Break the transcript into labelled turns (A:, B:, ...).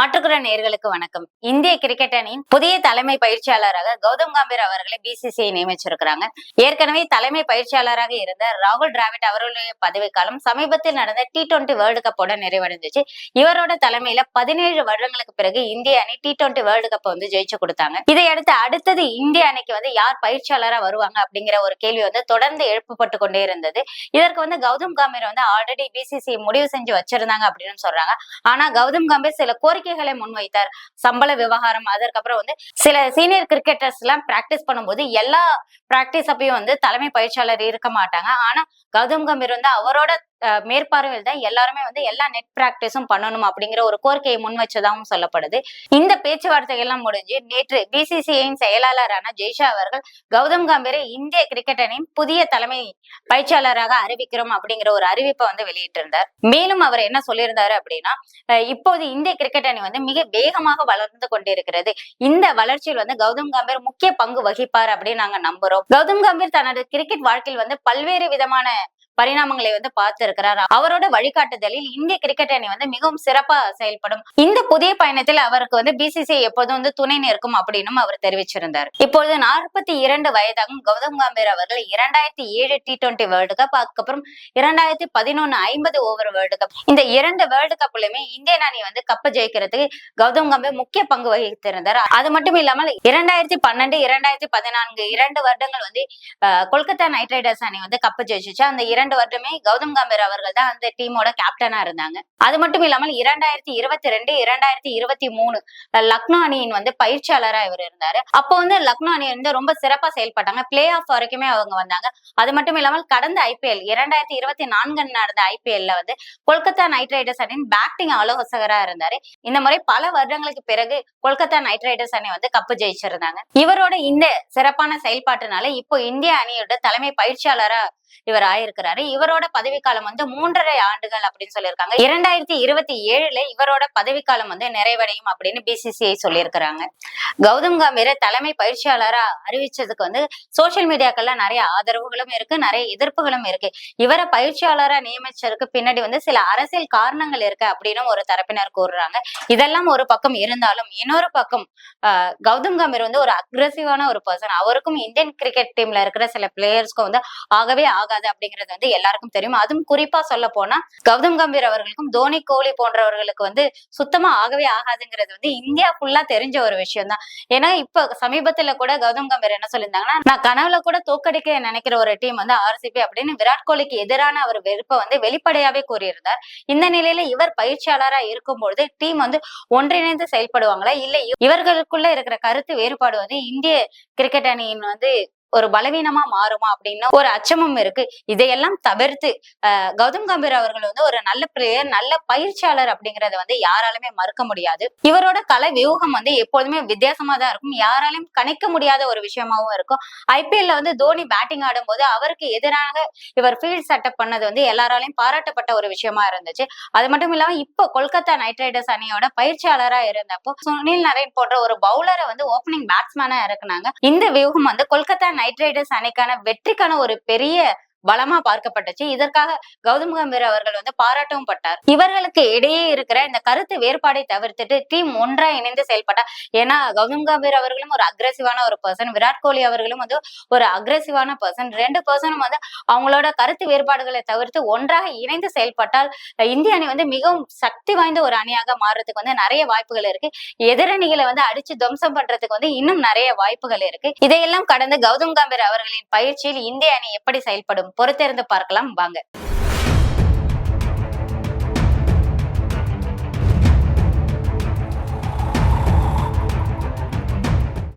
A: மாற்றுக்குற நேர்களுக்கு வணக்கம். இந்திய கிரிக்கெட் அணியின் புதிய தலைமை பயிற்சியாளராக கௌதம் கம்பீர் அவர்களை பிசிசிஐ நியமிச்சிருக்கிறாங்க. ஏற்கனவே தலைமை பயிற்சியாளராக இருந்த ராகுல் டிராவிட் அவர்களுடைய பதவிக்காலம் சமீபத்தில் நடந்த டி டுவெண்டி வேர்ல்டு கப்போட நிறைவடைந்துச்சு. இவரோட தலைமையில பதினேழு வருடங்களுக்கு பிறகு இந்திய அணி டி டுவெண்டி வேர்ல்டு கப் வந்து ஜெயிச்சு கொடுத்தாங்க. இதையடுத்து அடுத்தது இந்திய அணிக்கு வந்து யார் பயிற்சியாளரா வருவாங்க அப்படிங்கிற ஒரு கேள்வி வந்து தொடர்ந்து எழுப்பப்பட்டு கொண்டே இருந்தது. இதற்கு வந்து கௌதம் கம்பீர் வந்து ஆல்ரெடி பிசிசி முடிவு செஞ்சு வச்சிருந்தாங்க அப்படின்னு சொல்றாங்க. ஆனா கௌதம் கம்பீர் சில கோரிக்கை கோரிக்கைகளை முன்வைத்தார். சம்பள விவகாரம் அதற்கப்புறம் வந்து சில சீனியர் கிரிக்கெட்டர்ஸ் எல்லாம் பிராக்டிஸ் பண்ணும்போது எல்லா பிராக்டிஸ் அப்பயும் வந்து தலைமை பயிற்சியாளர் இருக்க மாட்டாங்க. ஆனா கௌதம் கம்பீர் வந்து அவரோட மேற்பார்வையில் தான் எல்லாருமே வந்து எல்லா நெட் பிராக்டிஸும் பண்ணணும் அப்படிங்கிற ஒரு கோரிக்கையை முன் வச்சதாகவும் சொல்லப்படுது. இந்த பேச்சுவார்த்தை எல்லாம் முடிஞ்சு நேற்று பிசிசிஐயின் செயலாளரான ஜெய்ஷா அவர்கள் கௌதம் கம்பீரை இந்திய கிரிக்கெட் அணியின் புதிய தலைமை பயிற்சியாளராக அறிவிக்கிறோம் அப்படிங்கிற ஒரு அறிவிப்பை வந்து வெளியிட்டிருந்தார். மேலும் அவர் என்ன சொல்லியிருந்தாரு அப்படின்னா இப்போது இந்திய கிரிக்கெட் அணி வந்து மிக வேகமாக வளர்ந்து கொண்டிருக்கிறது. இந்த வளர்ச்சியில் வந்து கௌதம் கம்பீர் முக்கிய பங்கு வகிப்பார் அப்படின்னு நாங்க நம்புறோம். கௌதம் கம்பீர் தனது கிரிக்கெட் வாழ்க்கையில் வந்து பல்வேறு விதமான பரிணாமங்களை வந்து பார்த்திருக்கிறார். அவரோட வழிகாட்டுதலில் இந்திய கிரிக்கெட் அணி வந்து மிகவும் சிறப்பா செயல்படும். இந்த புதிய பயணத்தில் அவருக்கு வந்து பிசிசிஐ எப்போதும் வந்து துணை நிற்கும் அப்படின்னும் அவர் தெரிவிச்சிருந்தார். இப்பொழுது நாற்பத்தி இரண்டு வயதாகும் கௌதம் கம்பீர் அவர்கள் இரண்டாயிரத்தி ஏழு டி டுவெண்டி வேர்ல்டு கப் அதுக்கப்புறம் இரண்டாயிரத்தி பதினொன்னு ஐம்பது ஓவர் வேர்ல்டு கப் இந்த இரண்டு வேர்ல்டு கப்லயுமே இந்தியன் அணி வந்து கப்பை ஜெயிக்கிறதுக்கு கௌதம் கம்பீர் முக்கிய பங்கு வகித்திருந்தார். அது மட்டும் இல்லாமல் இரண்டாயிரத்தி பன்னெண்டு இரண்டாயிரத்தி பதினான்கு இரண்டு வருடங்கள் வந்து கொல்கத்தா நைட் ரைடர்ஸ் அணி வந்து கப்பை ஜெயிச்சுச்சு. அந்த இரண்டு வருடமே கௌதம் கம்பீர் அவர்கள் தான் அந்த டீமோட கேப்டனா இருந்தாங்க. அது மட்டும் இல்லாமல் இரண்டாயிரத்தி இருபத்தி ரெண்டு இரண்டாயிரத்தி இருபத்தி மூணு லக்னோ அணியின் வந்து பயிற்சியாளரா இவர் இருந்தாரு. அப்போ வந்து லக்னோ அணி வந்து ரொம்ப சிறப்பா செயல்பட்டாங்க. பிளே ஆஃப் வரைக்குமே அவங்க வந்தாங்க. அது மட்டும் இல்லாமல் கடந்த ஐபிஎல் இரண்டாயிரத்தி இருபத்தி நான்கு நடந்த ஐபிஎல்ல வந்து கொல்கத்தா நைட் ரைடர்ஸ் அணியின் பேட்டிங் ஆலோசகரா இருந்தாரு. இந்த முறை பல வருடங்களுக்கு பிறகு கொல்கத்தா நைட் ரைடர்ஸ் அணி வந்து கப்பு ஜெயிச்சிருந்தாங்க. இவரோட இந்த சிறப்பான செயல்பாட்டுனால இப்போ இந்திய அணியோட தலைமை பயிற்சியாளரா இவர் ஆயிருக்கிறாரு. இவரோட பதவிக்காலம் வந்து மூன்றரை ஆண்டுகள் அப்படின்னு சொல்லியிருக்காங்க. இரண்டாயிரத்தி இருபத்தி ஏழுல இவரோட பதவிக்காலம் வந்து நிறைவடையும் அப்படின்னு பிசிசிஐ சொல்லியிருக்கிறாங்க. கௌதம் கம்பீரை தலைமை பயிற்சியாளரா அறிவிச்சதுக்கு வந்து சோசியல் மீடியாக்கள்ல நிறைய ஆதரவுகளும் இருக்கு நிறைய எதிர்ப்புகளும் இருக்கு. இவரை பயிற்சியாளரா நியமிச்சதுக்கு பின்னாடி வந்து சில அரசியல் காரணங்கள் இருக்கு அப்படின்னு ஒரு தரப்பினர் கூறுறாங்க. இதெல்லாம் ஒரு பக்கம் இருந்தாலும் இன்னொரு பக்கம் கௌதம் கம்பீர் வந்து ஒரு அக்ரஸிவான ஒரு பர்சன் அவருக்கும் இந்தியன் கிரிக்கெட் டீம்ல இருக்கிற சில பிளேயர்ஸ்க்கும் வந்து ஆகவே ஆகாது அப்படிங்கறது வந்து எல்லாருக்கும் தெரியும். அதுவும் குறிப்பா சொல்ல போனா கௌதம் கம்பீர் அவர்களுக்கும் தோனி கோலி போன்றவர்களுக்கு வந்து சுத்தமா ஆகவே ஆகாதுங்கிறது வந்து இந்தியா ஃபுல்லா தெரிஞ்ச ஒரு விஷயம் தான் ஏன்னா இப்ப சமீபத்துல கூட கௌதம் கம்பீர் என்ன சொல்லியிருந்தாங்கன்னா நான் கனவுல கூட தோக்கடிக்க நினைக்கிற ஒரு டீம் வந்து ஆர்சிபி அப்படின்னு விராட் கோலிக்கு எதிரான அவர் வெறுப்பை வந்து வெளிப்படையாவே கூறியிருந்தார். இந்த நிலையில இவர் பயிற்சியாளரா இருக்கும்பொழுது டீம் வந்து ஒன்றிணைந்து செயல்படுவாங்களா? இல்ல இவர்களுக்குள்ள இருக்கிற கருத்து வேறுபாடு வந்து இந்திய கிரிக்கெட் அணியின் வந்து ஒரு பலவீனமா மாறுமா அப்படின்னு ஒரு அச்சமும் இருக்கு. இதையெல்லாம் தவிர்த்து கௌதம் கம்பீர் அவர்கள் வந்து ஒரு நல்ல பிளேயர் நல்ல பயிற்சியாளர் அப்படிங்கறத வந்து யாராலுமே மறுக்க முடியாது. இவரோட கலை வியூகம் வந்து எப்போதுமே வித்தியாசமா தான் இருக்கும். யாராலையும் கணிக்க முடியாத ஒரு விஷயமாவும் இருக்கும். ஐபிஎல்ல வந்து தோனி பேட்டிங் ஆடும்போது அவருக்கு எதிராக இவர் ஃபீல்ட் செட்டப் பண்ணது வந்து எல்லாராலையும் பாராட்டப்பட்ட ஒரு விஷயமா இருந்துச்சு. அது மட்டும் இல்லாம இப்போ கொல்கத்தா நைட் ரைடர்ஸ் அணியோட பயிற்சியாளரா இருந்தப்போ சுனில் நரேன் போன்ற ஒரு பவுலரை வந்து ஓப்பனிங் பேட்ஸ்மேனா இறக்குனாங்க. இந்த வியூகம் வந்து கொல்கத்தா நைட் ரைடர்ஸ் அணிக்கான வெற்றிக்கான ஒரு பெரிய பலமா பார்க்கப்பட்டுச்சு. இதற்காக கௌதம் கம்பீர் அவர்கள் வந்து பாராட்டவும் பட்டார். இவர்களுக்கு இடையே இருக்கிற இந்த கருத்து வேறுபாடை தவிர்த்துட்டு டீம் ஒன்றா இணைந்து செயல்பட்டா ஏன்னா கௌதம் கம்பீர் அவர்களும் ஒரு அக்ரெசிவான ஒரு பர்சன் விராட் கோலி அவர்களும் வந்து ஒரு அக்ரெசிவான பர்சன் ரெண்டு பர்சனும் வந்து அவங்களோட கருத்து வேறுபாடுகளை தவிர்த்து ஒன்றாக இணைந்து செயல்பட்டால் இந்திய அணி வந்து மிகவும் சக்தி வாய்ந்த ஒரு அணியாக மாறுறதுக்கு வந்து நிறைய வாய்ப்புகள் இருக்கு. எதிரணிகளை வந்து அடிச்சு துவம்சம் பண்றதுக்கு வந்து இன்னும் நிறைய வாய்ப்புகள் இருக்கு. இதையெல்லாம் கடந்து கௌதம் கம்பீர் அவர்களின் பயிற்சியில் இந்திய அணி எப்படி செயல்படும்? பொறுத்திருந்து பார்க்கலாம். வாங்க.